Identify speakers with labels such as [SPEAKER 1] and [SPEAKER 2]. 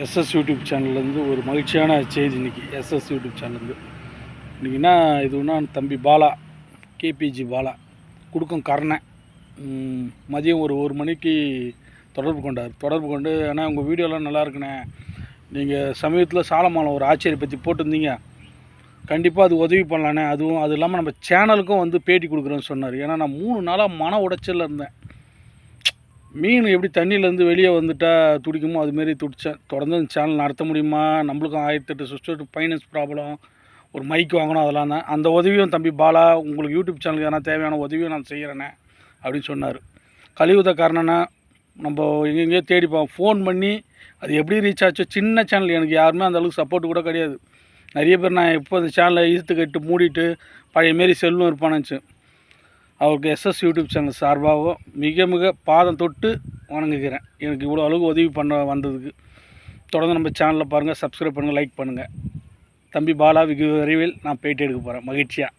[SPEAKER 1] SS YouTube சேனல்லேருந்து ஒரு மகிழ்ச்சியான செய்தி இன்றைக்கி எஸ்எஸ் யூடியூப் சேனல்லேருந்து. இன்றைக்கினா என்ன இதுன்னா தம்பி பாலா கேபிஜி பாலா கொடுக்கும் கர்ணன் மதியம் ஒரு ஒரு மணிக்கு தொடர்பு கொண்டார். தொடர்பு கொண்டு ஆனால் உங்கள் வீடியோலாம் நல்லா இருக்குண்ணே. நீங்கள் சமீபத்தில் சாலமாலம் ஒரு ஆச்சரிய பற்றி போட்டிருந்தீங்க. கண்டிப்பாக அது உதவி பண்ணலாண்ணே. அதுவும் அது இல்லாமல் நம்ம சேனலுக்கும் வந்து பேட்டி கொடுக்குறோன்னு சொன்னார். ஏன்னா நான் மூணு நாளாக மன உடைச்சலில் இருந்தேன். மீன் எப்படி தண்ணியிலேருந்து வெளியே வந்துட்டா துடிக்குமோ அதுமாரி துடித்தேன் தொடர்ந்து அந்த சேனல் நடத்த முடியுமா? நம்மளுக்கும் ஆயிரத்தெட்டு சிஸ்டர் ஃபைனான்ஸ் ப்ராப்ளம் ஒரு மைக் வாங்கணும் அதெல்லாம் தான். அந்த உதவியும் தம்பி பாலா உங்களுக்கு யூடியூப் சேனலுக்கு எதனா தேவையான உதவியும் நான் செய்கிறேனே அப்படின்னு சொன்னார். கழிவுத காரணம்னா நம்ம எங்கெங்கேயோ தேடிப்போம் ஃபோன் பண்ணி அது எப்படி ரீச் ஆச்சோ சின்ன சேனல் எனக்கு யாருமே அந்த அளவுக்கு சப்போர்ட் கூட கிடையாது. நிறைய பேர் நான் எப்போ அந்த சேனலை இழுத்து கட்டு மூடிட்டு பழைய மாரி செல்லும் இருப்பானுச்சு அவருக்கு எஸ்எஸ் யூடியூப் சேனல் சார்பாகவும் மிக மிக பாதம் தொட்டு வணங்குகிறேன். எனக்கு இவ்வளோ அளவுக்கு உதவி பண்ண வந்ததுக்கு. தொடர்ந்து நம்ம சேனலில் பாருங்கள் சப்ஸ்கிரைப் பண்ணுங்கள் லைக் பண்ணுங்கள் தம்பி பாலா வெகு விரைவில் நான் பேட்டி எடுக்க போகிறேன் மகிழ்ச்சியாக